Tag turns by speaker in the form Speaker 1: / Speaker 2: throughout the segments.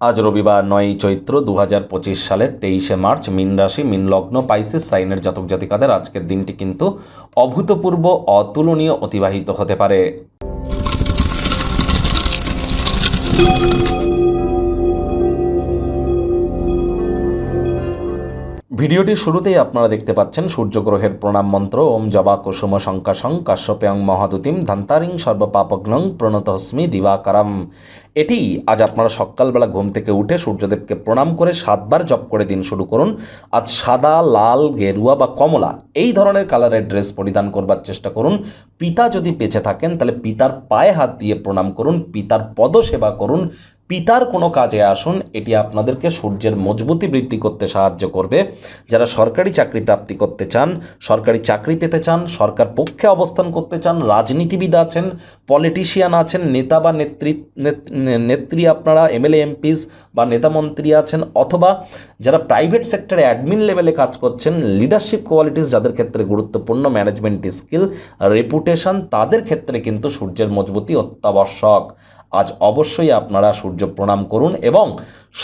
Speaker 1: আজ রবিবার নয়ই চৈত্র দু হাজার পঁচিশ সালের তেইশে মার্চ মিন রাশি, মিন লগ্ন, পাইসিস, সাইনের জাতক জাতিকাদের আজকের দিনটি কিন্তু অভূতপূর্ব, অতুলনীয় অতিবাহিত হতে পারে। ভিডিওটির শুরুতেই আপনারা দেখতে পাচ্ছেন সূর্যগ্রহের প্রণাম মন্ত্র, ওম জবা কুসুম শঙ্কাশং কাশ্যপেয়ং মহাদুতিম, ধান্তারিং সর্বপাপগ্নং প্রণতস্মি দিবাকারম। এটি আজ আপনারা সকালবেলা ঘুম থেকে উঠে সূর্যদেবকে প্রণাম করে সাতবার জপ করে দিন শুরু করুন। আজ সাদা, লাল, গেরুয়া বা কমলা, এই ধরনের কালারের ড্রেস পরিধান করবার চেষ্টা করুন। পিতা যদি বেঁচে থাকেন, তাহলে পিতার পায়ে হাত দিয়ে প্রণাম করুন, পিতার পদসেবা করুন, পিতার কোনো কাজে আসুন, এটি আপনাদেরকে সূর্যের মজবুতি বৃদ্ধি করতে সাহায্য করবে। যারা সরকারি চাকরি প্রাপ্তি করতে চান, সরকারি চাকরি পেতে চান, সরকার পক্ষে অবস্থান করতে চান, রাজনীতিবিদ আছেন, পলিটিশিয়ান আছেন, নেতা বা নেত্রী, নেত- নেত্রী আপনারা, এমএলএ, এমপিস বা নেতামন্ত্রী আছেন, অথবা যারা প্রাইভেট সেক্টরে অ্যাডমিন লেভেলে কাজ করছেন, লিডারশিপ কোয়ালিটিস যাদের ক্ষেত্রে গুরুত্বপূর্ণ, ম্যানেজমেন্ট স্কিল রেপুটেশন তাদের ক্ষেত্রে কিন্তু সূর্যের মজবুতি অত্যাবশ্যক। আজ অবশ্যই আপনারা সূর্য প্রণাম করুন এবং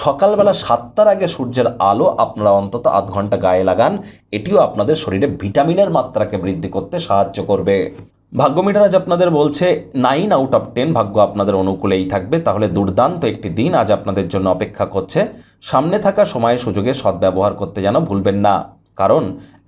Speaker 1: সকালবেলা সাতটার আগে সূর্যের আলো আপনারা অন্তত আধ ঘণ্টা গায়ে লাগান। এটিও আপনাদের শরীরে ভিটামিনের মাত্রাকে বৃদ্ধি করতে সাহায্য করবে। ভাগ্য মিটার আজ আপনাদের বলছে নাইন আউট অফ টেন ভাগ্য আপনাদের অনুকূলেই থাকবে। তাহলে দুর্দান্ত একটি দিন আজ আপনাদের জন্য অপেক্ষা করছে। সামনে থাকা সময় সুযোগে সদ্ব্যবহার করতে যেন ভুলবেন না। কারণ,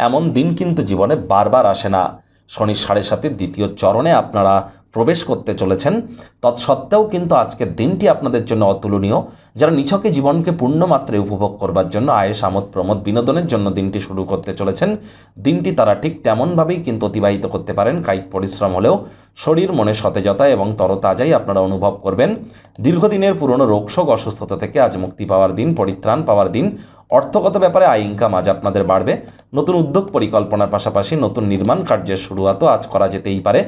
Speaker 1: এমন দিন কিন্তু জীবনে বারবার আসে না। শনি সাড়ে সাতের দ্বিতীয় চরণে আপনারা প্রবেশ করতে চলেছেন। তৎসত্ত্বেও কিন্তু আজকের দিনটি আপনাদের জন্য অতুলনীয়। যারা নিছকে জীবনকে পূর্ণ মাত্রায় উপভোগ করবার জন্য আয়েস আমোদ প্রমোদ বিনোদনের জন্য দিনটি শুরু করতে চলেছেন। দিনটি তারা ঠিক তেমনভাবেই কিন্তু অতিবাহিত করতে পারেন, কায়িক পরিশ্রম হলেও। শরীর, মনে সতেজতা এবং তরতাজাই আপনারা অনুভব করবেন। দীর্ঘদিনের পুরনো রোগশোক, অসুস্থতা থেকে আজ মুক্তি পাওয়ার দিন, পরিত্রাণ পাওয়ার দিন, অর্থগত ব্যাপারে আয় ইনকাম আজ আপনাদের বাড়বে। নতুন উদ্যোগ পরিকল্পনার পাশাপাশি নতুন নির্মাণ কার্যের শুরুয়াতও আজ করা যেতেই পারে।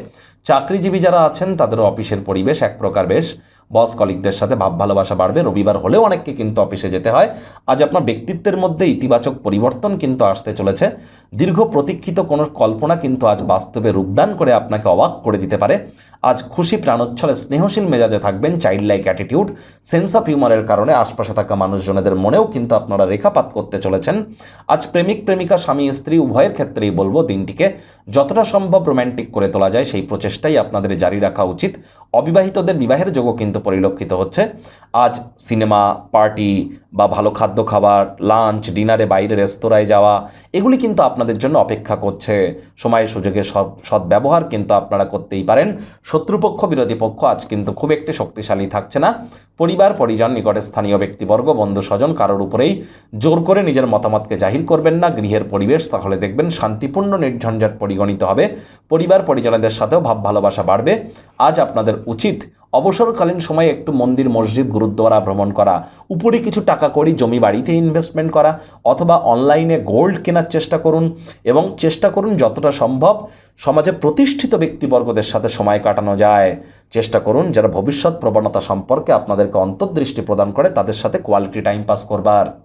Speaker 1: চাকরিজীবী যারা আছেন তাদেরও অফিসের পরিবেশ এক প্রকার বেশ। বস কলিকদের সাথে ভাব ভালোবাসা বাড়বে। রবিবার হলেও অনেককে কিন্তু অফিসে যেতে হয়। আজ আপনার ব্যক্তিত্বের মধ্যে ইতিবাচক পরিবর্তন কিন্তু আসতে চলেছে। দীর্ঘ প্রতীক্ষিত কোনো কল্পনা কিন্তু আজ বাস্তবে রূপদান করে আপনাকে অবাক করে দিতে পারে। আজ খুশি প্রাণোচ্ছলে স্নেহশীল মেজাজে থাকবেন child like attitude sense of হিউমারের কারণে আশপাশে থাকা মানুষজনেদের মনেও কিন্তু আপনারা রেখাপাত করতে চলেছেন। আজ প্রেমিক, প্রেমিকা, স্বামী, স্ত্রী, উভয়ের ক্ষেত্রেই বলব দিনটিকে যতটা সম্ভব রোম্যান্টিক করে তোলা যায়। সেই প্রচেষ্টাই আপনাদের জারি রাখা উচিত। অবিবাহিতদের বিবাহের যোগও কিন্তু পরিলক্ষিত হচ্ছে। আজ সিনেমা, পার্টি বা ভালো খাদ্য খাবার, লাঞ্চ, ডিনারে বাইরে রেস্তোরাঁয় যাওয়া, এগুলি কিন্তু আপনাদের জন্য অপেক্ষা করছে। সময় সুযোগে সব সদ্ব্যবহার কিন্তু আপনারা করতেই পারেন। শত্রুপক্ষ, বিরোধী পক্ষ আজ কিন্তু খুব একটি শক্তিশালী থাকছে না। পরিবার, পরিজন, নিকটে স্থানীয় ব্যক্তিবর্গ, বন্ধু স্বজন কারোর উপরেই জোর করে নিজের মতামতকে জাহির করবেন না। গৃহের পরিবেশ, তাহলে দেখবেন শান্তিপূর্ণ, নির্ঝঞ্ঝাট পরিগণিত হবে। পরিবার, পরিজনদের সাথেও ভাব ভালোবাসা বাড়বে। আজ আপনাদের উচিত। অবসরকালীন সময়ে একটু মন্দির, মসজিদ, গুরুদ্বারা ভ্রমণ করা, উপরে কিছু টাকা করি জমি বাড়িতে ইনভেস্টমেন্ট করা অথবা অনলাইনে গোল্ড কেনার চেষ্টা করুন এবং চেষ্টা করুন যতটা সম্ভব সমাজে প্রতিষ্ঠিত ব্যক্তিবর্গদের সাথে সময় কাটানো যায়। চেষ্টা করুন যারা ভবিষ্যৎ প্রবণতা সম্পর্কে আপনাদেরকে অন্তর্দৃষ্টি প্রদান করে তাদের সাথে কোয়ালিটি টাইম পাস করবার।